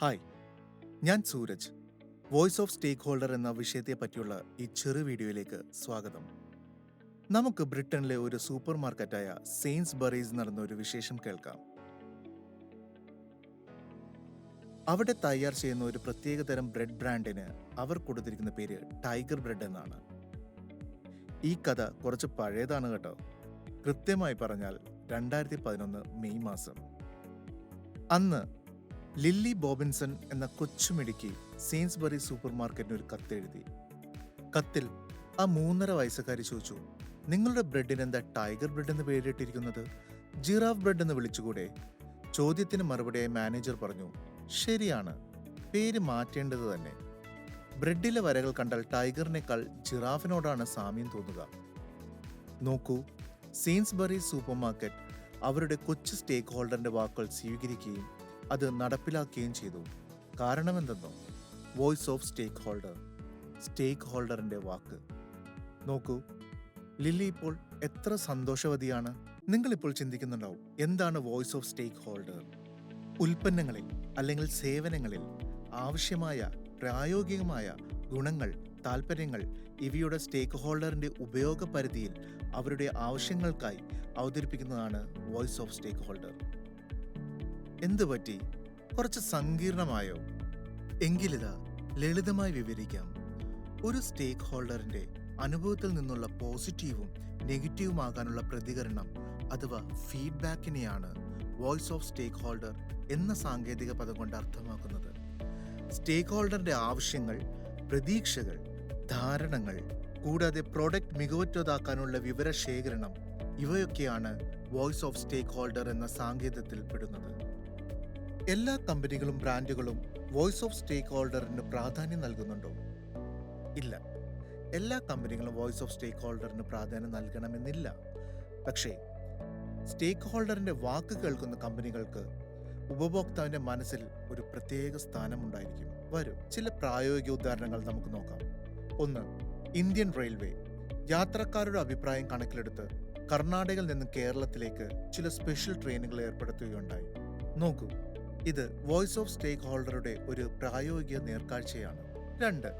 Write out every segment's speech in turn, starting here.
Hi ഞാൻ Sooraj voice of stakeholder എന്ന വിഷയത്തെ പറ്റിയുള്ള ഈ ചെറു വീഡിയോയിലേക്ക് സ്വാഗതം. നമുക്ക് ബ്രിട്ടനിലെ ഒരു സൂപ്പർ മാർക്കറ്റായ സെയിൻസ് ബറീസ് നടന്ന ഒരു വിശേഷം കേൾക്കാം. അവിടെ തയ്യാർ ചെയ്യുന്ന ഒരു പ്രത്യേകതരം ബ്രെഡ് ബ്രാൻഡിന് അവർ കൊടുത്തിരിക്കുന്ന പേര് ടൈഗർ ബ്രെഡ് എന്നാണ്. ഈ കഥ കുറച്ച് പഴയതാണ് കേട്ടോ. കൃത്യമായി പറഞ്ഞാൽ രണ്ടായിരത്തി പതിനൊന്ന് മെയ് മാസം. അന്ന് ലില്ലി ബോബിൻസൺ എന്ന കൊച്ചുമിടുക്കി സെയിൻസ്ബറി സൂപ്പർ മാർക്കറ്റിന് ഒരു കത്തെഴുതി കത്തിൽ ആ മൂന്നര വയസ്സുകാരി ചോദിച്ചു നിങ്ങളുടെ ബ്രെഡിന് എന്താ ടൈഗർ ബ്രെഡ് എന്ന് പേരിട്ടിരിക്കുന്നത്? ജിറാഫ് ബ്രെഡ് എന്ന് വിളിച്ചുകൂടെ? ചോദ്യത്തിന് മറുപടിയായി മാനേജർ പറഞ്ഞു ശരിയാണ് പേര് മാറ്റേണ്ടത് തന്നെ. ബ്രെഡിലെ വരകൾ കണ്ടാൽ ടൈഗറിനേക്കാൾ ജിറാഫിനോടാണ് സാമ്യം തോന്നുക. നോക്കൂ സെയിൻസ്ബറി സൂപ്പർ മാർക്കറ്റ് അവരുടെ കൊച്ചു സ്റ്റേക്ക് ഹോൾഡറിന്റെ വാക്കുകൾ സ്വീകരിക്കുകയും അത് നടപ്പിലാക്കുകയും ചെയ്തു. കാരണമെന്തെന്നോ? വോയിസ് ഓഫ് സ്റ്റേക്ക് ഹോൾഡർ സ്റ്റേക്ക് ഹോൾഡറിന്റെ വാക്ക്. നോക്കൂ. ലില്ലി ഇപ്പോൾ എത്ര സന്തോഷവതിയാണ്? നിങ്ങൾ ഇപ്പോൾ ചിന്തിക്കുന്നുണ്ടാവും എന്താണ് വോയിസ് ഓഫ് സ്റ്റേക്ക് ഹോൾഡർ ഉൽപ്പന്നങ്ങളിൽ അല്ലെങ്കിൽ സേവനങ്ങളിൽ ആവശ്യമായ പ്രായോഗികമായ ഗുണങ്ങൾ താൽപ്പര്യങ്ങൾ ഇവയുടെ സ്റ്റേക്ക് ഹോൾഡറിന്റെ ഉപയോഗ പരിധിയിൽ അവരുടെ ആവശ്യങ്ങൾക്കായി അവതരിപ്പിക്കുന്നതാണ് വോയിസ് ഓഫ് സ്റ്റേക്ക് ഹോൾഡർ എന്തു പറ്റി? കുറച്ച് സങ്കീർണമായോ? എങ്കിലിതാ ലളിതമായി വിവരിക്കാം. ഒരു സ്റ്റേക്ക് ഹോൾഡറിന്റെ അനുഭവത്തിൽ നിന്നുള്ള പോസിറ്റീവും നെഗറ്റീവുമാകാനുള്ള പ്രതികരണം അഥവാ ഫീഡ്ബാക്കിനെയാണ് വോയിസ് ഓഫ് സ്റ്റേക്ക് ഹോൾഡർ എന്ന സാങ്കേതിക പദം കൊണ്ട് അർത്ഥമാക്കുന്നത്. സ്റ്റേക്ക് ഹോൾഡറിന്റെ ആവശ്യങ്ങൾ പ്രതീക്ഷകൾ ധാരണകൾ കൂടാതെ പ്രോഡക്റ്റ് മികവുറ്റതാക്കാനുള്ള വിവരശേഖരണം ഇവയൊക്കെയാണ് വോയിസ് ഓഫ് സ്റ്റേക്ക് ഹോൾഡർ എന്ന സാങ്കേതത്തിൽ പെടുന്നത്. എല്ലാ കമ്പനികളും ബ്രാൻഡുകളും വോയിസ് ഓഫ് സ്റ്റേക്ക് ഹോൾഡറിന് പ്രാധാന്യം നൽകുന്നുണ്ടോ? ഇല്ല. എല്ലാ കമ്പനികളും വോയിസ് ഓഫ് സ്റ്റേക്ക് ഹോൾഡറിന് പ്രാധാന്യം നൽകണമെന്നില്ല. പക്ഷേ സ്റ്റേക്ക് ഹോൾഡറിന്റെ വാക്ക് കേൾക്കുന്ന കമ്പനികൾക്ക് ഉപഭോക്താവിന്റെ മനസ്സിൽ ഒരു പ്രത്യേക സ്ഥാനമുണ്ടായിരിക്കും. വരും. ചില പ്രായോഗിക ഉദാഹരണങ്ങൾ നമുക്ക് നോക്കാം. ഒന്ന് ഇന്ത്യൻ റെയിൽവേ. യാത്രക്കാരുടെ അഭിപ്രായം കണക്കിലെടുത്ത് കർണാടകയിൽ നിന്ന് കേരളത്തിലേക്ക് ചില സ്പെഷ്യൽ ട്രെയിനുകൾ ഏർപ്പെടുത്തുകയുണ്ടായി. നോക്കൂ. ഇത് വോയിസ് ഓഫ് സ്റ്റേക്ക് ഹോൾഡറുടെ ഒരു പ്രായോഗിക നേർക്കാഴ്ചയാണ്. രണ്ട്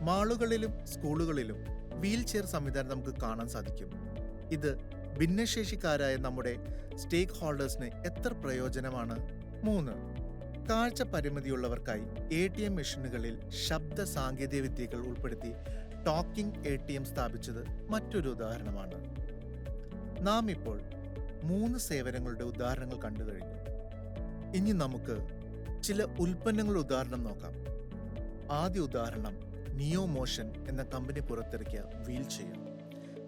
മാളുകളിലും സ്കൂളുകളിലും വീൽ ചെയർ സംവിധാനം നമുക്ക് കാണാൻ സാധിക്കും. ഇത് ഭിന്നശേഷിക്കാരായ നമ്മുടെ സ്റ്റേക്ക് ഹോൾഡേഴ്സിന് എത്ര പ്രയോജനമാണ്? മൂന്ന് കാഴ്ച പരിമിതിയുള്ളവർക്കായി എ ടി എം മെഷീനുകളിൽ ശബ്ദ സാങ്കേതിക വിദ്യകൾ ഉൾപ്പെടുത്തി ടോക്കിംഗ് എ ടി എം സ്ഥാപിച്ചത് മറ്റൊരു ഉദാഹരണമാണ്. നാം ഇപ്പോൾ മൂന്ന് സേവനങ്ങളുടെ ഉദാഹരണങ്ങൾ കണ്ടു കഴിഞ്ഞു. ഇനി നമുക്ക് ചില ഉൽപ്പന്നങ്ങളുടെ ഉദാഹരണം നോക്കാം. ആദ്യ ഉദാഹരണം നിയോ മോഷൻ എന്ന കമ്പനി പുറത്തിറക്കിയ വീൽ ചെയർ.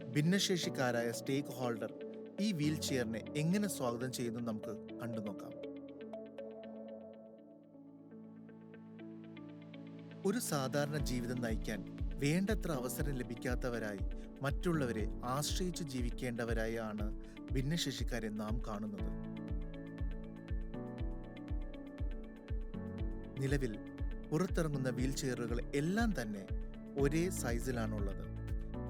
ഭിന്നശേഷിക്കാരായ സ്റ്റേക്ക് ഹോൾഡർ ഈ വീൽ ചെയറിനെ എങ്ങനെ സ്വാഗതം ചെയ്യുന്നു നമുക്ക് കണ്ടു നോക്കാം. ഒരു സാധാരണ ജീവിതം നയിക്കാൻ വേണ്ടത്ര അവസരം ലഭിക്കാത്തവരായി മറ്റുള്ളവരെ ആശ്രയിച്ച് ജീവിക്കേണ്ടവരായാണ് ഭിന്നശേഷിക്കാരെ നാം കാണുന്നത്. നിലവിൽ പുറത്തിറങ്ങുന്ന വീൽ ചെയറുകൾ എല്ലാം തന്നെ ഒരേ സൈസിലാണുള്ളത്.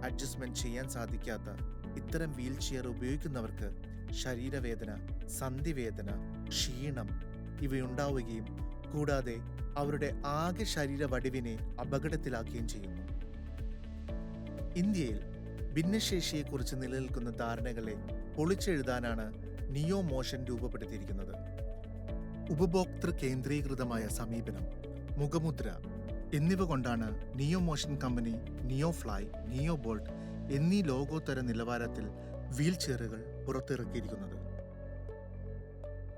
അഡ്ജസ്റ്റ്മെന്റ് ചെയ്യാൻ സാധിക്കാത്ത ഇത്തരം വീൽചെയർ ഉപയോഗിക്കുന്നവർക്ക് ശരീരവേദന സന്ധിവേദന ക്ഷീണം ഇവയുണ്ടാവുകയും കൂടാതെ അവരുടെ ആകെ ശരീര വടിവിനെ അപകടത്തിലാക്കുകയും ചെയ്യുന്നു. ഇന്ത്യയിൽ ഭിന്നശേഷിയെക്കുറിച്ച് നിലനിൽക്കുന്ന ധാരണകളെ പൊളിച്ചെഴുതാനാണ് നിയോ മോഷൻ രൂപപ്പെടുത്തിയിരിക്കുന്നത്. ഉപഭോക്തൃ കേന്ദ്രീകൃതമായ സമീപനം മുഖമുദ്ര എന്നിവ കൊണ്ടാണ് നിയോ മോഷൻ കമ്പനി നിയോ ഫ്ലൈ നിയോ ബോൾട്ട് എന്നീ ലോകോത്തര നിലവാരത്തിൽ വീൽ ചെയറുകൾ പുറത്തിറക്കിയിരിക്കുന്നത്.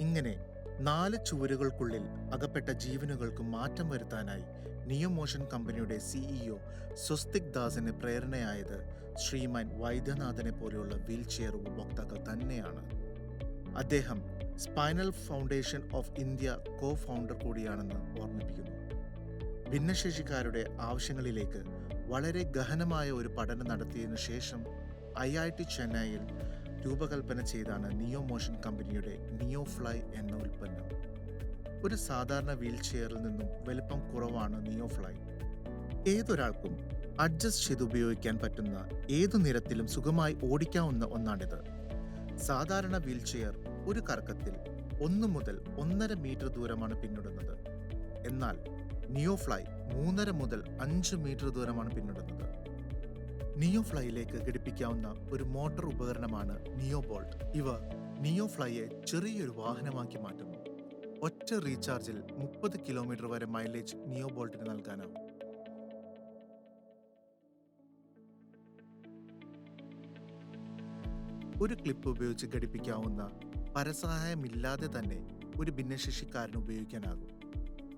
ഇങ്ങനെ നാല് ചുവരുകൾക്കുള്ളിൽ അകപ്പെട്ട ജീവനുകൾക്ക് മാറ്റം വരുത്താനായി നിയോ മോഷൻ കമ്പനിയുടെ സിഇഒ സ്വസ്തിക് ദാസിന് പ്രേരണയായത് ശ്രീമാൻ വൈദ്യനാഥനെ പോലെയുള്ള വീൽ ചെയർ ഉപഭോക്താക്കൾ തന്നെയാണ്. അദ്ദേഹം spinal foundation of India co founder കൂടിയാണെന്ന് ഓർമ്മിപ്പിക്കുന്നു. ഭിന്നശേഷിക്കാരുടെ ആവശ്യങ്ങളിലേക്ക് വളരെ ഗഹനമായ ഒരു പഠനം നടത്തിയതിനു ശേഷം ഐ ഐ ടി ചെന്നൈയിൽ രൂപകൽപ്പന ചെയ്താണ് നിയോ മോഷൻ കമ്പനിയുടെ നിയോ ഫ്ലൈ എന്ന ഉൽപ്പന്നം. ഒരു സാധാരണ വീൽ ചെയറിൽ നിന്നും വലിപ്പം കുറവാണ് നിയോ ഫ്ലൈ. ഏതൊരാൾക്കും അഡ്ജസ്റ്റ് ചെയ്ത് ഉപയോഗിക്കാൻ പറ്റുന്ന ഏതു നിരത്തിലും സുഖമായി ഓടിക്കാവുന്ന ഒന്നാണിത്. സാധാരണ വീൽ ചെയർ ഒരു കർക്കത്തിൽ ഒന്ന് മുതൽ ഒന്നര മീറ്റർ ദൂരമാണ് പിന്നിടുന്നത്. എന്നാൽ നിയോഫ്ലൈ മൂന്നര മുതൽ അഞ്ച് മീറ്റർ ദൂരമാണ് പിന്നിടുന്നത്. നിയോഫ്ലൈയിലേക്ക് ഘടിപ്പിക്കാവുന്ന ഒരു മോട്ടോർ ഉപകരണമാണ് നിയോ ബോൾട്ട് ഇവ നിയോഫ്ലൈയെ ചെറിയൊരു വാഹനമാക്കി മാറ്റുന്നു. ഒറ്റ റീചാർജിൽ മുപ്പത് കിലോമീറ്റർ വരെ മൈലേജ് നിയോ ബോൾട്ടിന് നൽകാനാവും. ഒരു ക്ലിപ്പ് ഉപയോഗിച്ച് ഘടിപ്പിക്കാവുന്ന പരസഹായമില്ലാതെ തന്നെ ഒരു ഭിന്നശേഷിക്കാരന് ഉപയോഗിക്കാനാകും.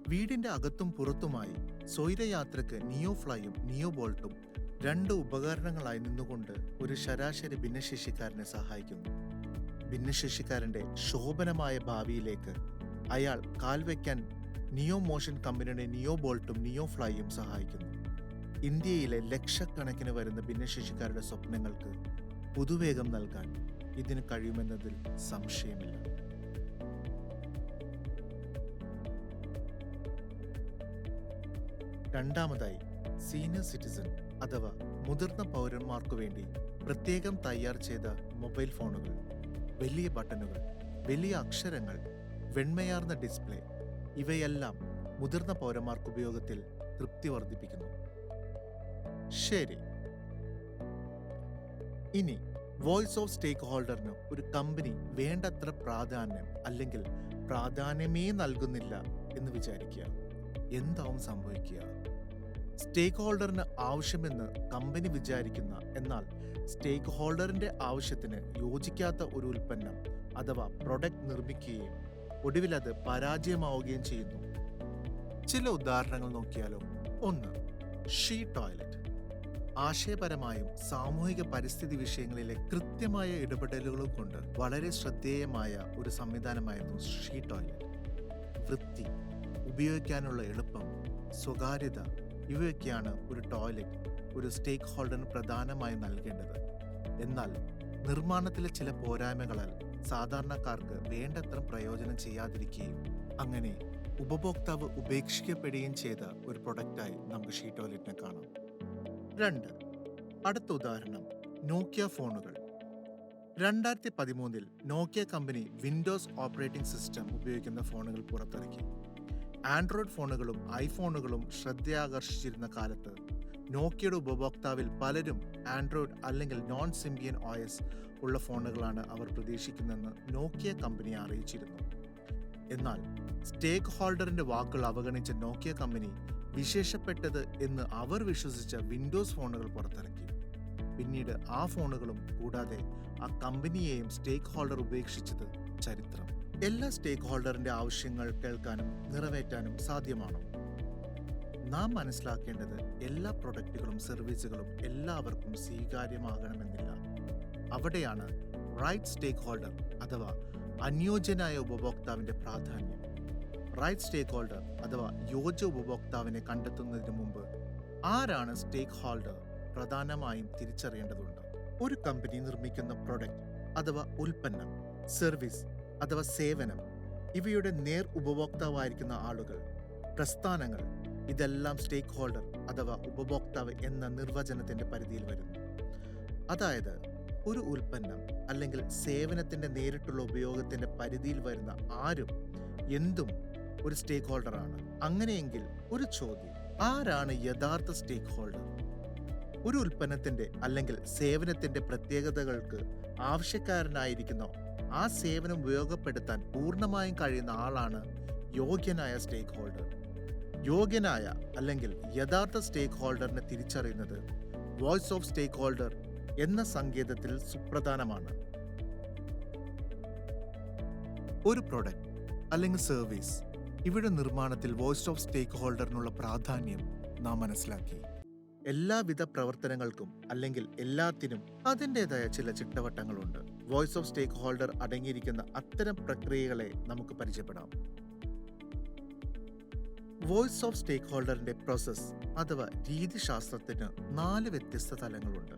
വീടിന്റെ അകത്തും പുറത്തുമായി സ്വൈരയാത്രയ്ക്ക് നിയോ ഫ്ലൈയും നിയോ ബോൾട്ടും രണ്ട് ഉപകരണങ്ങളായി നിന്നുകൊണ്ട് ഒരു ശരാശരി ഭിന്നശേഷിക്കാരനെ സഹായിക്കുന്നു. ഭിന്നശേഷിക്കാരന്റെ ശോഭനമായ ഭാവിയിലേക്ക് അയാൾ കാൽവെക്കാൻ നിയോ മോഷൻ കമ്പനിയുടെ നിയോ ബോൾട്ടും നിയോ ഫ്ലൈയും സഹായിക്കുന്നു. ഇന്ത്യയിലെ ലക്ഷക്കണക്കിന് വരുന്ന ഭിന്നശേഷിക്കാരുടെ സ്വപ്നങ്ങൾക്ക് പുതുവേഗം നൽകാൻ ഇതിന് കഴിയുമെന്നതിൽ സംശയമില്ല. രണ്ടാമതായി സീനിയർ സിറ്റിസൺ അഥവാ മുതിർന്ന പൗരന്മാർക്കു വേണ്ടി പ്രത്യേകം തയ്യാർ ചെയ്ത മൊബൈൽ ഫോണുകൾ വലിയ ബട്ടണുകൾ വലിയ അക്ഷരങ്ങൾ വെണ്മയാർന്ന ഡിസ്പ്ലേ ഇവയെല്ലാം മുതിർന്ന പൗരന്മാർക്ക് ഉപയോഗത്തിൽ തൃപ്തി വർദ്ധിപ്പിക്കുന്നു. ശരി ഇനി വോയിസ് ഓഫ് സ്റ്റേക്ക് ഹോൾഡറിന് ഒരു കമ്പനി വേണ്ടത്ര പ്രാധാന്യം അല്ലെങ്കിൽ പ്രാധാന്യമേ നൽകുന്നില്ല എന്ന് വിചാരിക്കുക. എന്താവും സംഭവിക്കുക? സ്റ്റേക്ക് ഹോൾഡറിന് ആവശ്യമെന്ന് കമ്പനി വിചാരിക്കുന്ന എന്നാൽ സ്റ്റേക്ക് ഹോൾഡറിന്റെ ആവശ്യത്തിന് യോജിക്കാത്ത ഒരു ഉൽപ്പന്നം അഥവാ പ്രൊഡക്റ്റ് നിർമ്മിക്കുകയും ഒടുവിൽ അത് പരാജയമാവുകയും ചെയ്യുന്നു. ചില ഉദാഹരണങ്ങൾ നോക്കിയാലോ? ഒന്ന് ഷീ ടോയ്ലറ്റ്. ആശയപരമായും സാമൂഹിക പരിസ്ഥിതി വിഷയങ്ങളിലെ കൃത്യമായ ഇടപെടലുകളും കൊണ്ട് വളരെ ശ്രദ്ധേയമായ ഒരു സംവിധാനമായിരുന്നു ഷീ ടോയ്ലറ്റ്. വൃത്തി ഉപയോഗിക്കാനുള്ള എളുപ്പം സ്വകാര്യത ഇവയൊക്കെയാണ് ഒരു ടോയ്ലറ്റ് ഒരു സ്റ്റേക്ക് ഹോൾഡറിന് പ്രധാനമായും നൽകേണ്ടത്. എന്നാൽ നിർമ്മാണത്തിലെ ചില പോരായ്മകളാൽ സാധാരണക്കാർക്ക് വേണ്ടത്ര പ്രയോജനം ചെയ്യാതിരിക്കുകയും അങ്ങനെ ഉപഭോക്താവ് ഉപേക്ഷിക്കപ്പെടുകയും ചെയ്ത ഒരു പ്രൊഡക്റ്റായി നമുക്ക് ഷീ ടോയ്ലറ്റിനെ കാണാം. രണ്ട്. അടുത്ത ഉദാഹരണം നോക്കിയ ഫോണുകൾ. രണ്ടായിരത്തി പതിമൂന്നിൽ നോക്കിയ കമ്പനി വിൻഡോസ് ഓപ്പറേറ്റിംഗ് സിസ്റ്റം ഉപയോഗിക്കുന്ന ഫോണുകൾ പുറത്തിറക്കി. ആൻഡ്രോയിഡ് ഫോണുകളും ഐഫോണുകളും ശ്രദ്ധയാകർഷിച്ചിരുന്ന കാലത്ത് നോക്കിയയുടെ ഉപഭോക്താവിൽ പലരും ആൻഡ്രോയിഡ് അല്ലെങ്കിൽ നോൺ സിംബിയൻ ഓയസ് ഉള്ള ഫോണുകളാണ് അവർ പ്രതീക്ഷിക്കുന്നതെന്ന് നോക്കിയ കമ്പനി അറിയിച്ചിരുന്നു. എന്നാൽ സ്റ്റേക്ക് ഹോൾഡറിന്റെ വാക്കുകൾ അവഗണിച്ച നോക്കിയ കമ്പനി വിശേഷപ്പെട്ടത് എന്ന് അവർ വിശ്വസിച്ച വിൻഡോസ് ഫോണുകൾ പുറത്തിറക്കി. പിന്നീട് ആ ഫോണുകളും കൂടാതെ ആ കമ്പനിയെയും സ്റ്റേക്ക് ഹോൾഡർ ഉപേക്ഷിച്ചത് ചരിത്രം. എല്ലാ സ്റ്റേക്ക് ഹോൾഡറിന്റെ ആവശ്യങ്ങൾ കേൾക്കാനും നിറവേറ്റാനും സാധ്യമാണോ? നാം മനസ്സിലാക്കേണ്ടത് എല്ലാ പ്രൊഡക്റ്റുകളും സർവീസുകളും എല്ലാവർക്കും സ്വീകാര്യമാകണമെന്നില്ല. അവിടെയാണ് റൈറ്റ് സ്റ്റേക്ക് ഹോൾഡർ അഥവാ അനുയോജ്യനായ ഉപഭോക്താവിന്റെ പ്രാധാന്യം. റൈറ്റ് സ്റ്റേക്ക് ഹോൾഡർ അഥവാ യോജ്യ ഉപഭോക്താവിനെ കണ്ടെത്തുന്നതിന് മുമ്പ് ആരാണ് സ്റ്റേക്ക് ഹോൾഡർ പ്രധാനമായും തിരിച്ചറിയേണ്ടതുണ്ട്? ഒരു കമ്പനി നിർമ്മിക്കുന്ന പ്രൊഡക്റ്റ് അഥവാ ഉൽപ്പന്നം സർവീസ് അഥവാ സേവനം ഇവയുടെ നേർ ഉപഭോക്താവായിരിക്കുന്ന ആളുകൾ പ്രസ്ഥാനങ്ങൾ ഇതെല്ലാം സ്റ്റേക്ക് ഹോൾഡർ അഥവാ ഉപഭോക്താവ് എന്ന നിർവചനത്തിന്റെ പരിധിയിൽ വരുന്നു. അതായത് ഒരു ഉൽപ്പന്നം അല്ലെങ്കിൽ സേവനത്തിന്റെ നേരിട്ടുള്ള ഉപയോഗത്തിന്റെ പരിധിയിൽ വരുന്ന ആരും എന്തും ഒരു സ്റ്റേക്ക് ഹോൾഡറാണ് അങ്ങനെയെങ്കിൽ ഒരു ചോദ്യം. ആരാണ് യഥാർത്ഥ സ്റ്റേക്ക് ഹോൾഡർ ഒരു ഉൽപ്പന്നത്തിന്റെ അല്ലെങ്കിൽ സേവനത്തിന്റെ പ്രത്യേകതകൾക്ക് ആവശ്യക്കാരനായിരിക്കുന്ന ആ സേവനം ഉപയോഗപ്പെടുത്താൻ പൂർണമായും കഴിയുന്ന ആളാണ് യോഗ്യനായ സ്റ്റേക്ക് ഹോൾഡർ യോഗ്യനായ അല്ലെങ്കിൽ യഥാർത്ഥ സ്റ്റേക്ക് ഹോൾഡറിനെ തിരിച്ചറിയുന്നത് വോയിസ് ഓഫ് സ്റ്റേക്ക് ഹോൾഡർ എന്ന സങ്കേതത്തിൽ സുപ്രധാനമാണ്. ഒരു പ്രൊഡക്റ്റ് അല്ലെങ്കിൽ സർവീസ് ഇവിടെ നിർമ്മാണത്തിൽ വോയിസ് ഓഫ് സ്റ്റേക്ക് ഹോൾഡറിനുള്ള പ്രാധാന്യം നാം മനസ്സിലാക്കി. എല്ലാവിധ പ്രവർത്തനങ്ങൾക്കും അല്ലെങ്കിൽ എല്ലാത്തിനും അതിന്റെതായ ചില ചിട്ടവട്ടങ്ങളുണ്ട്. വോയിസ് ഓഫ് സ്റ്റേക്ക് ഹോൾഡർ അടങ്ങിയിരിക്കുന്ന അത്തരം പ്രക്രിയകളെ നമുക്ക് പരിചയപ്പെടാം. വോയിസ് ഓഫ് സ്റ്റേക്ക് ഹോൾഡറിന്റെ പ്രോസസ് അഥവാ രീതിശാസ്ത്രത്തിന് നാല് വ്യത്യസ്ത തലങ്ങളുണ്ട്.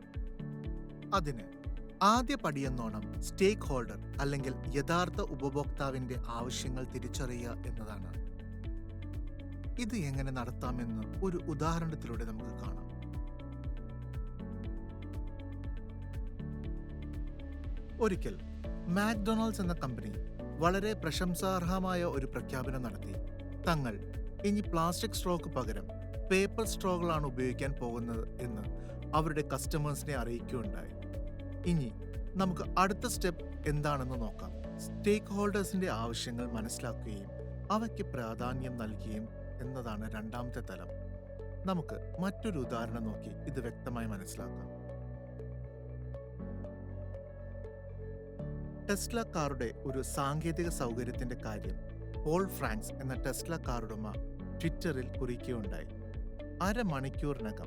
അതിന് ആദ്യ പടിയെന്നോണം സ്റ്റേക്ക് ഹോൾഡർ അല്ലെങ്കിൽ യഥാർത്ഥ ഉപഭോക്താവിന്റെ ആവശ്യങ്ങൾ തിരിച്ചറിയുക എന്നതാണ്. ഇത് എങ്ങനെ നടത്താമെന്ന് ഒരു ഉദാഹരണത്തിലൂടെ നമുക്ക് കാണാം. ഒരിക്കൽ മാക്ഡൊണാൾഡ്സ് എന്ന കമ്പനി വളരെ പ്രശംസാർഹമായ ഒരു പ്രഖ്യാപനം നടത്തി. തങ്ങൾ ഇനി പ്ലാസ്റ്റിക് സ്ട്രോക്ക് പകരം പേപ്പർ സ്ട്രോകളാണ് ഉപയോഗിക്കാൻ പോകുന്നത് എന്ന് അവരുടെ കസ്റ്റമേഴ്സിനെ അറിയിക്കുകയുണ്ടായി. ഇനി നമുക്ക് അടുത്ത സ്റ്റെപ്പ് എന്താണെന്ന് നോക്കാം. സ്റ്റേക്ക് ഹോൾഡേഴ്സിന്റെ ആവശ്യങ്ങൾ മനസ്സിലാക്കുകയും അവയ്ക്ക് പ്രാധാന്യം നൽകുകയും എന്നതാണ് രണ്ടാമത്തെ തലം. നമുക്ക് മറ്റൊരു ഉദാഹരണം നോക്കി ഇത് വ്യക്തമായി മനസ്സിലാക്കാം. ടെസ്ല കാറുടെ ഒരു സാങ്കേതിക സൗകര്യത്തിന്റെ കാര്യം പോൾ ഫ്രാങ്ക്സ് എന്ന ടെസ്ല കാറുടമ ട്വിറ്ററിൽ കുറിക്കുകയുണ്ടായി. അരമണിക്കൂറിനകം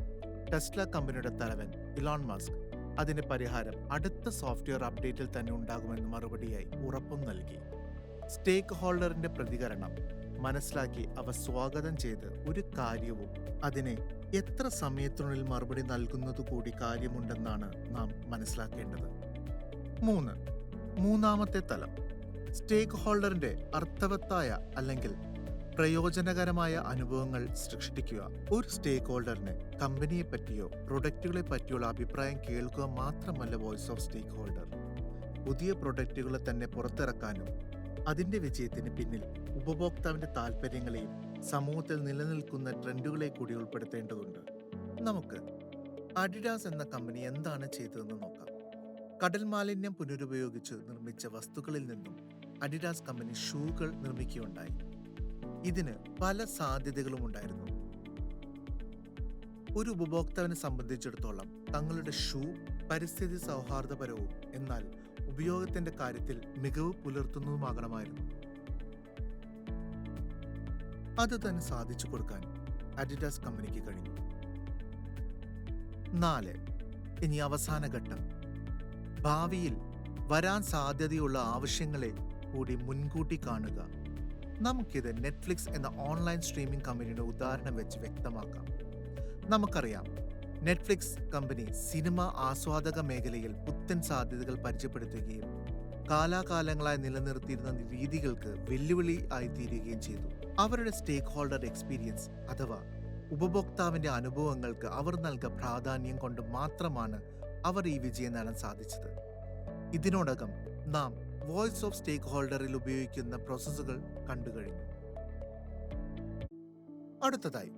ടെസ്ല കമ്പനിയുടെ തലവൻ ഇലോൺ മസ്ക് അതിന്റെ പരിഹാരം അടുത്ത സോഫ്റ്റ്വെയർ അപ്ഡേറ്റിൽ തന്നെ ഉണ്ടാകുമെന്ന് മറുപടിയായി ഉറപ്പും നൽകി. സ്റ്റേക്ക് ഹോൾഡറിന്റെ പ്രതികരണം. മനസ്സിലാക്കി അവ സ്വാഗതം ചെയ്ത് ഒരു കാര്യവും അതിനെ എത്ര സമയത്തിനുള്ളിൽ മറുപടി നൽകുന്നത് കൂടി കാര്യമുണ്ടെന്നാണ് നാം മനസ്സിലാക്കേണ്ടത്. മൂന്ന്. മൂന്നാമത്തെ തലം. സ്റ്റേക്ക് ഹോൾഡറിന്റെ അർത്ഥവത്തായ അല്ലെങ്കിൽ പ്രയോജനകരമായ അനുഭവങ്ങൾ സൃഷ്ടിക്കുക. ഒരു സ്റ്റേക്ക് ഹോൾഡറിന് കമ്പനിയെ പറ്റിയോ പ്രൊഡക്റ്റുകളെ പറ്റിയുള്ള അഭിപ്രായം കേൾക്കുക മാത്രമല്ല വോയിസ് ഓഫ് സ്റ്റേക്ക് ഹോൾഡർ പുതിയ പ്രൊഡക്റ്റുകളെ തന്നെ പുറത്തിറക്കാനും അതിന്റെ വിജയത്തിന് പിന്നിൽ ഉപഭോക്താവിന്റെ താല്പര്യങ്ങളെയും സമൂഹത്തിൽ നിലനിൽക്കുന്ന ട്രെൻഡുകളെ കൂടി ഉൾപ്പെടുത്തേണ്ടതുണ്ട്. നമുക്ക് അഡിഡാസ് എന്ന കമ്പനി എന്താണ് ചെയ്തതെന്ന് നോക്കാം. കടൽ മാലിന്യം പുനരുപയോഗിച്ച് നിർമ്മിച്ച വസ്തുക്കളിൽ നിന്നും അഡിഡാസ് കമ്പനി ഷൂകൾ നിർമ്മിക്കുകയുണ്ടായി. ഇതിന് പല സാധ്യതകളും ഉണ്ടായിരുന്നു. ഒരു ഉപഭോക്താവിനെ സംബന്ധിച്ചിടത്തോളം തങ്ങളുടെ ഷൂ പരിസ്ഥിതി സൗഹാർദ്ദപരവും എന്നാൽ ഉപയോഗത്തിന്റെ കാര്യത്തിൽ മികവ് പുലർത്തുന്നതുമാകണമായിരുന്നു. അത് തന്നെ സാധിച്ചു കൊടുക്കാൻ അഡിഡാസ് കമ്പനിക്ക് കഴിഞ്ഞു. നാല് ഇനി അവസാന ഘട്ടം. ഭാവിയിൽ വരാൻ സാധ്യതയുള്ള ആവശ്യങ്ങളെ കൂടി മുൻകൂട്ടി കാണുക. നമുക്കിത് നെറ്റ്ഫ്ലിക്സ് എന്ന ഓൺലൈൻ സ്ട്രീമിംഗ് കമ്പനിയുടെ ഉദാഹരണം വെച്ച് വ്യക്തമാക്കാം. നമുക്കറിയാം നെറ്റ്ഫ്ലിക്സ് കമ്പനി സിനിമ ആസ്വാദക മേഖലയിൽ പുത്തൻ സാധ്യതകൾ പരിചയപ്പെടുത്തുകയും കാലാകാലങ്ങളായി നിലനിർത്തിയിരുന്ന രീതികൾക്ക് വെല്ലുവിളി ആയി തീരുകയും ചെയ്തു. അവരുടെ സ്റ്റേക്ക് ഹോൾഡർ എക്സ്പീരിയൻസ് അഥവാ ഉപഭോക്താവിന്റെ അനുഭവങ്ങൾക്ക് അവർ നൽകിയ പ്രാധാന്യം കൊണ്ട് മാത്രമാണ് അവർ ഈ വിജയം നേടാൻ സാധിച്ചത്. ഇതിനോടകം നാം വോയിസ് ഓഫ് സ്റ്റേക്ക് ഹോൾഡറിൽ ഉപയോഗിക്കുന്ന പ്രോസസ്സുകൾ കണ്ടുകഴിഞ്ഞു അടുത്തതായി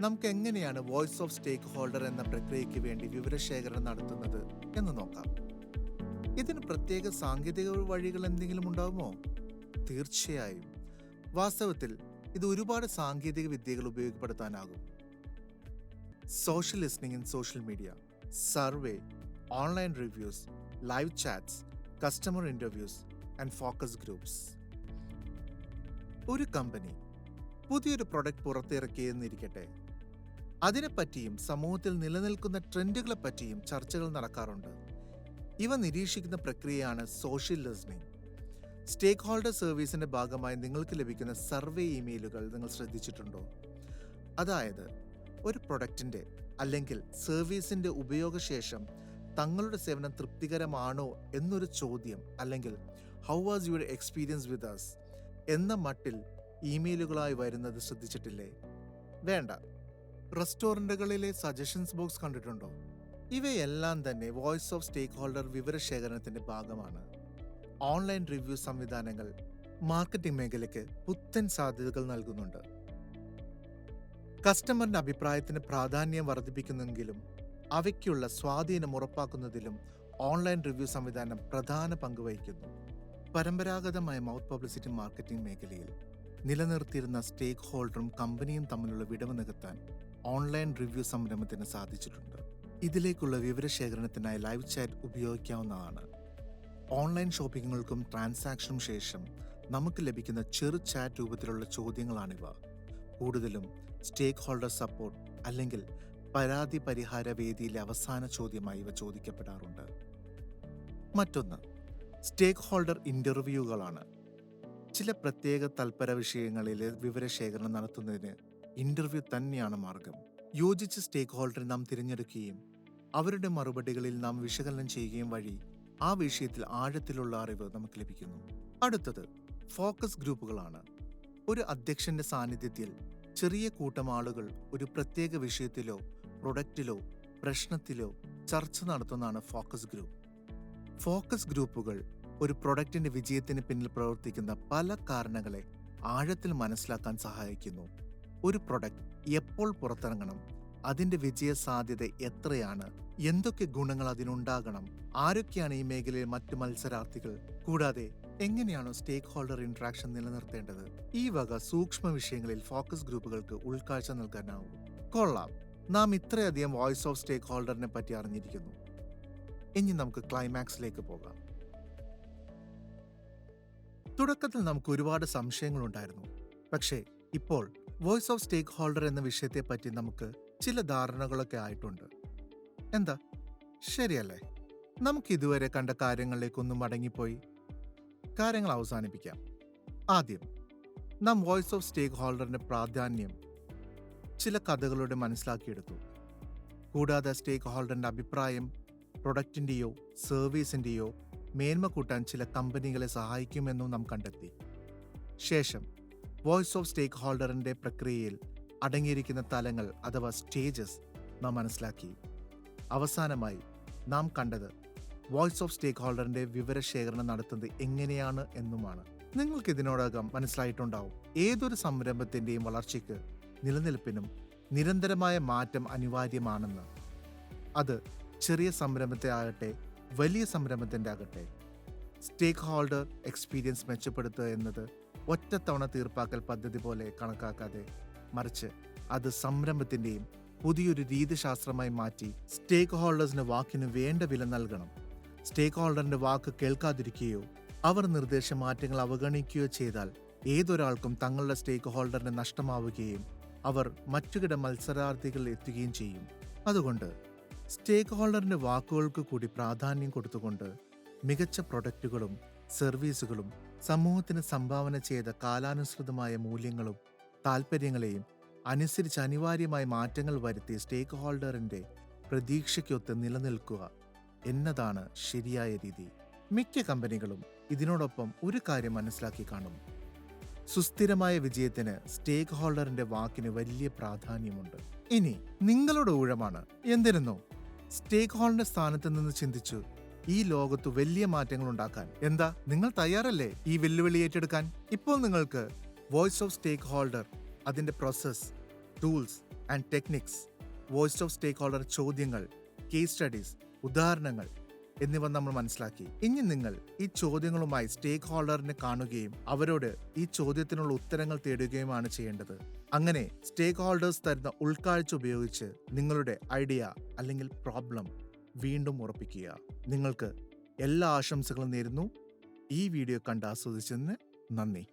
നമുക്ക് എങ്ങനെയാണ് വോയിസ് ഓഫ് സ്റ്റേക്ക് ഹോൾഡർ എന്ന പ്രക്രിയയ്ക്ക് വേണ്ടി വിവരശേഖരണം നടത്തുന്നത് എന്ന് നോക്കാം. ഇതിന് പ്രത്യേക സാങ്കേതിക വഴികൾ എന്തെങ്കിലും ഉണ്ടാകുമോ തീർച്ചയായും. വാസ്തവത്തിൽ ഇത് ഒരുപാട് സാങ്കേതിക വിദ്യകൾ ഉപയോഗപ്പെടുത്താനാകും. Social listening in social media survey online reviews live chats customer interviews and focus groups ഒരു കമ്പനി പുതിയൊരു പ്രൊഡക്റ്റ് പുറത്തിറക്കിയെന്നിരിക്കട്ടെ അതിനെപ്പറ്റിയും സമൂഹത്തിൽ നിലനിൽക്കുന്ന ട്രെൻഡുകളെ പറ്റിയും ചർച്ചകൾ നടക്കാറുണ്ട്. ഇവ നിരീക്ഷിക്കുന്ന പ്രക്രിയയാണ് സോഷ്യൽ ലേണിംഗ് സ്റ്റേക്ക് ഹോൾഡർ സർവീസിന്റെ ഭാഗമായി നിങ്ങൾക്ക് ലഭിക്കുന്ന സർവേ ഇമെയിലുകൾ നിങ്ങൾ ശ്രദ്ധിച്ചിട്ടുണ്ടോ? അതായത് ഒരു പ്രൊഡക്റ്റിന്റെ അല്ലെങ്കിൽ സർവീസിന്റെ ഉപയോഗശേഷം തങ്ങളുടെ സേവനം തൃപ്തികരമാണോ എന്നൊരു ചോദ്യം അല്ലെങ്കിൽ how was your experience with us എന്ന മട്ടിൽ ഇമെയിലുകളായി വരുന്നത് ശ്രദ്ധിച്ചിട്ടില്ലേ? വേണ്ട. റെസ്റ്റോറന്റുകളിലെ സജഷൻസ് ബോക്സ് കണ്ടിട്ടുണ്ടോ? ഇവയെല്ലാം തന്നെ വോയിസ് ഓഫ് സ്റ്റേക്ക് ഹോൾഡർ വിവരശേഖരണത്തിന്റെ ഭാഗമാണ്. ഓൺലൈൻ റിവ്യൂ സംവിധാനങ്ങൾ മാർക്കറ്റിംഗ് മേഖലയ്ക്ക് പുത്തൻ സാധ്യതകൾ നൽകുന്നുണ്ട്. കസ്റ്റമറിന്റെ അഭിപ്രായത്തിന് പ്രാധാന്യം വർദ്ധിപ്പിക്കുന്നെങ്കിലും അവയ്ക്കുള്ള സ്വാധീനം ഉറപ്പാക്കുന്നതിലും ഓൺലൈൻ റിവ്യൂ സംവിധാനം പ്രധാന പങ്ക് വഹിക്കുന്നു. പരമ്പരാഗതമായ മൗത്ത് പബ്ലിസിറ്റി മാർക്കറ്റിംഗ് മേഖലയിൽ നിലനിർത്തിയിരുന്ന സ്റ്റേക്ക് ഹോൾഡറും കമ്പനിയും തമ്മിലുള്ള വിടവ് നികത്താൻ ഓൺലൈൻ റിവ്യൂ സംരംഭത്തിന് സാധിച്ചിട്ടുണ്ട്. ഇതിലേക്കുള്ള വിവരശേഖരണത്തിനായി ലൈവ് ചാറ്റ് ഉപയോഗിക്കാവുന്നതാണ്. ഓൺലൈൻ ഷോപ്പിങ്ങുകൾക്കും ട്രാൻസാക്ഷനും ശേഷം നമുക്ക് ലഭിക്കുന്ന ചെറു ചാറ്റ് രൂപത്തിലുള്ള ചോദ്യങ്ങളാണിവ. കൂടുതലും സ്റ്റേക്ക് ഹോൾഡർ സപ്പോർട്ട് അല്ലെങ്കിൽ പരാതി പരിഹാര വേദിയിലെ അവസാന ചോദ്യമായി ഇവ ചോദിക്കപ്പെടാറുണ്ട്. മറ്റൊന്ന് സ്റ്റേക്ക് ഹോൾഡർ ഇന്റർവ്യൂകളാണ് ചില പ്രത്യേക തൽപര വിഷയങ്ങളിൽ വിവരശേഖരണം നടത്തുന്നതിന് ഇന്റർവ്യൂ തന്നെയാണ് മാർഗം യോജിച്ച സ്റ്റേക്ക് ഹോൾഡറെ നാം തിരഞ്ഞെടുക്കുകയും അവരുടെ മറുപടികളിൽ നാം വിശകലനം ചെയ്യുകയും വഴി ആ വിഷയത്തിൽ ആഴത്തിലുള്ള അറിവ് നമുക്ക് ലഭിക്കുന്നു. അടുത്തത് ഫോക്കസ് ഗ്രൂപ്പുകളാണ്. ഒരു അധ്യക്ഷന്റെ സാന്നിധ്യത്തിൽ ചെറിയ കൂട്ടം ആളുകൾ ഒരു പ്രത്യേക വിഷയത്തിലോ പ്രൊഡക്റ്റിലോ പ്രശ്നത്തിലോ ചർച്ച നടത്തുന്നതാണ് ഫോക്കസ് ഗ്രൂപ്പ്. ഫോക്കസ് ഗ്രൂപ്പുകൾ ഒരു പ്രൊഡക്റ്റിന്റെ വിജയത്തിന് പിന്നിൽ പ്രവർത്തിക്കുന്ന പല കാരണങ്ങളെ ആഴത്തിൽ മനസ്സിലാക്കാൻ സഹായിക്കുന്നു. ഒരു പ്രൊഡക്റ്റ് എപ്പോൾ പുറത്തിറങ്ങണം? അതിന്റെ വിജയ സാധ്യത എത്രയാണ്? എന്തൊക്കെ ഗുണങ്ങൾ അതിനുണ്ടാകണം? ആരൊക്കെയാണ് ഈ മേഖലയിൽ മറ്റു മത്സരാർത്ഥികൾ? കൂടാതെ എങ്ങനെയാണ് സ്റ്റേക്ക് ഹോൾഡർ ഇന്ററാക്ഷൻ നിലനിർത്തേണ്ടത്? ഈ വക സൂക്ഷ്മ വിഷയങ്ങളിൽ ഫോക്കസ് ഗ്രൂപ്പുകൾക്ക് ഉൾക്കാഴ്ച നൽകാനാവും. കൊള്ളാം. നാം ഇത്രയധികം വോയിസ് ഓഫ് സ്റ്റേക്ക് ഹോൾഡറിനെ പറ്റി അറിഞ്ഞിരിക്കുന്നു. ഇനി നമുക്ക് ക്ലൈമാക്സിലേക്ക് പോകാം. തുടക്കത്തിൽ നമുക്ക് ഒരുപാട് സംശയങ്ങളുണ്ടായിരുന്നു. പക്ഷേ ഇപ്പോൾ വോയിസ് ഓഫ് സ്റ്റേക്ക് ഹോൾഡർ എന്ന വിഷയത്തെ പറ്റി നമുക്ക് ചില ധാരണകളൊക്കെ ആയിട്ടുണ്ട്. എന്താ? ശരിയല്ലേ? നമുക്ക് ഇതുവരെ കണ്ട കാര്യങ്ങളിലേക്കൊന്നും മടങ്ങിപ്പോയി. കാര്യങ്ങൾ അവസാനിപ്പിക്കാം. ആദ്യം നാം വോയിസ് ഓഫ് സ്റ്റേക്ക് ഹോൾഡറിന്റെ പ്രാധാന്യം ചില കഥകളുടെ മനസ്സിലാക്കിയെടുത്തു. കൂടാതെ സ്റ്റേക്ക് ഹോൾഡറിന്റെ അഭിപ്രായം പ്രൊഡക്റ്റിന്റെയോ സർവീസിന്റെയോ മേന്മ കൂട്ടാൻ ചില കമ്പനികളെ സഹായിക്കുമെന്നും നാം കണ്ടെത്തി. ശേഷം വോയിസ് ഓഫ് സ്റ്റേക്ക് ഹോൾഡറിന്റെ പ്രക്രിയയിൽ അടങ്ങിയിരിക്കുന്ന തലങ്ങൾ അഥവാ സ്റ്റേജസ് നാം മനസ്സിലാക്കി. അവസാനമായി നാം കണ്ടത് വോയിസ് ഓഫ് സ്റ്റേക്ക് ഹോൾഡറിന്റെ വിവരശേഖരണം നടത്തുന്നത് എങ്ങനെയാണ് എന്നുമാണ്. നിങ്ങൾക്ക് ഇതിനോടകം മനസ്സിലായിട്ടുണ്ടാവും. ഏതൊരു സംരംഭത്തിന്റെയും വളർച്ചയ്ക്ക് നിലനിൽപ്പിനും നിരന്തരമായ മാറ്റം അനിവാര്യമാണെന്ന്. അത് ചെറിയ സംരംഭത്തെ ആകട്ടെ വലിയ സംരംഭത്തിന്റെ ആകട്ടെ. സ്റ്റേക്ക് ഹോൾഡർ എക്സ്പീരിയൻസ് മെച്ചപ്പെടുത്തുക എന്നത് ഒറ്റത്തവണ തീർപ്പാക്കൽ പദ്ധതി പോലെ കണക്കാക്കാതെ മറിച്ച് അത് സംരംഭത്തിന്റെയും പുതിയൊരു രീതിശാസ്ത്രമായി മാറ്റി സ്റ്റേക്ക് ഹോൾഡേഴ്സിന് വാക്കിന് വേണ്ട വില നൽകണം. സ്റ്റേക്ക് ഹോൾഡറിന്റെ വാക്ക് കേൾക്കാതിരിക്കുകയോ അവർ നിർദ്ദേശ മാറ്റങ്ങൾ അവഗണിക്കുകയോ ചെയ്താൽ ഏതൊരാൾക്കും തങ്ങളുടെ സ്റ്റേക്ക് ഹോൾഡറിന് നഷ്ടമാവുകയും അവർ മറ്റുകിട മത്സരാർത്ഥികളിൽ എത്തുകയും ചെയ്യും. അതുകൊണ്ട് സ്റ്റേക്ക് ഹോൾഡറിന്റെ വാക്കുകൾക്ക് കൂടി പ്രാധാന്യം കൊടുത്തുകൊണ്ട് മികച്ച പ്രൊഡക്റ്റുകളും സർവീസുകളും സമൂഹത്തിന് സംഭാവന ചെയ്ത കാലാനുസൃതമായ മൂല്യങ്ങളും താൽപ്പര്യങ്ങളെയും അനുസരിച്ച് അനിവാര്യമായ മാറ്റങ്ങൾ വരുത്തി സ്റ്റേക്ക് ഹോൾഡറിന്റെ പ്രതീക്ഷയ്ക്കൊത്ത് നിലനിൽക്കുക എന്നതാണ് ശരിയായ രീതി. മിക്ക കമ്പനികളും ഇതിനോടൊപ്പം ഒരു കാര്യം മനസ്സിലാക്കി കാണും. സുസ്ഥിരമായ വിജയത്തിന് സ്റ്റേക്ക് ഹോൾഡറിന്റെ വാക്കിന് വലിയ പ്രാധാന്യമുണ്ട്. ഇനി നിങ്ങളുടെ ഊഴമാണ്. എന്തിരുന്നോ സ്റ്റേക്ക് ഹോളിന്റെ സ്ഥാനത്ത് നിന്ന് ചിന്തിച്ചു ഈ ലോകത്ത് വലിയ മാറ്റങ്ങൾ ഉണ്ടാക്കാൻ എന്താ നിങ്ങൾ തയ്യാറല്ലേ ഈ വെല്ലുവിളി ഏറ്റെടുക്കാൻ? ഇപ്പോൾ നിങ്ങൾക്ക് വോയിസ് ഓഫ് സ്റ്റേക്ക് ഹോൾഡർ അതിന്റെ process tools and techniques voice of stakeholder ചോദ്യങ്ങൾ കേസ് സ്റ്റഡീസ് ഉദാഹരണങ്ങൾ എന്നിവ നമ്മൾ മനസ്സിലാക്കി. ഇനി നിങ്ങൾ ഈ ചോദ്യങ്ങളുമായി സ്റ്റേക്ക് ഹോൾഡറിനെ കാണുകയും അവരോട് ഈ ചോദ്യത്തിനുള്ള ഉത്തരങ്ങൾ തേടുകയുമാണ് ചെയ്യേണ്ടത്. അങ്ങനെ സ്റ്റേക്ക് ഹോൾഡേഴ്സ് തരുന്ന ഉൾക്കാഴ്ച ഉപയോഗിച്ച് നിങ്ങളുടെ ഐഡിയ അല്ലെങ്കിൽ പ്രോബ്ലം വീണ്ടും ഉറപ്പിക്കുക. നിങ്ങൾക്ക് എല്ലാ ആശംസകളും നേരുന്നു. ഈ വീഡിയോ കണ്ട് ആസ്വദിച്ചതിന് നന്ദി.